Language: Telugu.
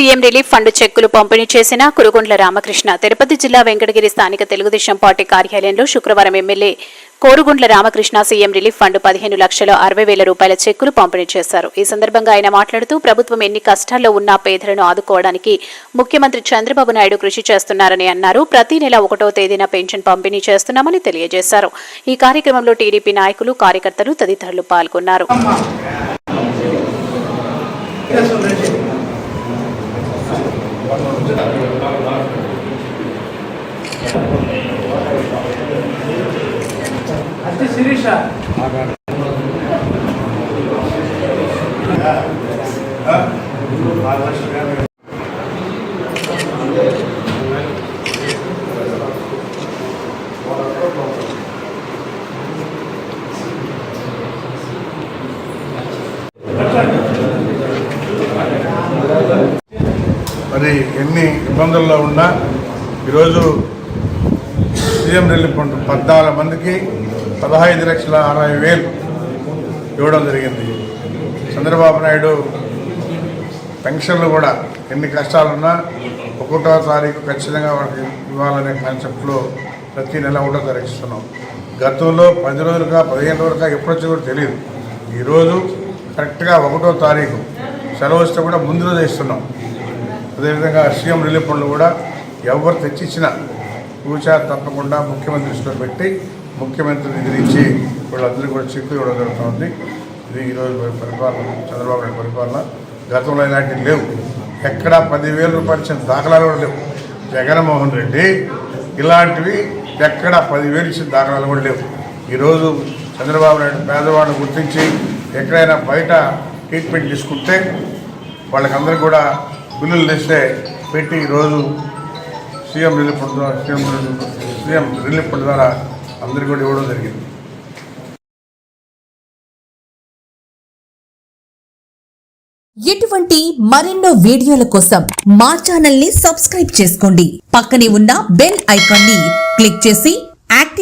సీఎం రిలీఫ్ ఫండ్ చెక్కులు పంపిణీ చేసిన కురుగొండ్ల రామకృష్ణ తిరుపతి జిల్లా వెంకటగిరి స్థానిక తెలుగుదేశం పార్టీ కార్యాలయంలో శుక్రవారం MLA Korugundla Ramakrishna CM relief fund పదిహేను లక్షల అరవై వేల రూపాయల చెక్కులు పంపిణీ చేశారు. ఈ సందర్భంగా ఆయన మాట్లాడుతూ ప్రభుత్వం ఎన్ని కష్టాల్లో ఉన్న పేదలను ఆదుకోవడానికి ముఖ్యమంత్రి చంద్రబాబు నాయుడు కృషి చేస్తున్నారని అన్నారు. ప్రతి నెల ఒకటో తేదీన పెన్షన్ పంపిణీ చేస్తున్నామని తెలియజేశారు. ఈ కార్యక్రమంలో టీడీపీ నాయకులు కార్యకర్తలు తదితరులు పాల్గొన్నారు. అతి శిరీష. మరి ఎన్ని ఇబ్బందుల్లో ఉన్నా ఈరోజు సీఎం రిలీఫ్ ఫండ్ పద్నాలుగు మందికి పదహైదు లక్షల అరవై వేలు ఇవ్వడం జరిగింది. చంద్రబాబు నాయుడు పెన్షన్లు కూడా ఎన్ని కష్టాలున్నా ఒకటో తారీఖు ఖచ్చితంగా వాళ్ళకి ఇవ్వాలనే కాన్సెప్ట్లో ప్రతి నెల ఒకటో తారీఖు ఇస్తున్నాం గతంలో పది రోజులుగా పదిహేను రోజులుగా ఎప్పుడొచ్చి కూడా తెలియదు. ఈరోజు కరెక్ట్గా ఒకటో తారీఖు. సెలవు వస్తే కూడా ముందు రోజు ఇస్తున్నాం. అదేవిధంగా సీఎం రిలీఫ్ ఫండ్లు కూడా ఎవరు తెచ్చిచ్చినా కూచా తప్పకుండా ముఖ్యమంత్రి దృష్టిలో పెట్టి ముఖ్యమంత్రి నిధులించి వీళ్ళందరూ కూడా చెక్కు ఇవ్వడం జరుగుతుంది. ఇది ఈరోజు పరిపాలన చంద్రబాబు నాయుడు పరిపాలన. గతంలో ఇలాంటివి లేవు. ఎక్కడా పదివేల రూపాయలు ఇచ్చిన దాఖలాలు కూడా లేవు. జగన్మోహన్ రెడ్డి ఇలాంటివి ఎక్కడ పదివేలు ఇచ్చిన దాఖలాలు కూడా లేవు. ఈరోజు చంద్రబాబు నాయుడు పేదవాడిని గుర్తించి ఎక్కడైనా బయట ట్రీట్మెంట్ తీసుకుంటే వాళ్ళకందరూ కూడా బిల్లులు తెస్తే పెట్టి ఈరోజు సీఎం రిలీఫ్ ఫండ్ ద్వారా సీఎం సీఎం రిలీఫ్ ఫండ్ ద్వారా అందరికీ కూడా ఇవ్వడం జరిగింది. ఇటువంటి మరెన్నో వీడియోల కోసం మా ఛానల్ని సబ్స్క్రైబ్ చేసుకోండి. పక్కనే ఉన్న బెల్ ఐకాన్ని క్లిక్ చేసి యాక్టివేట్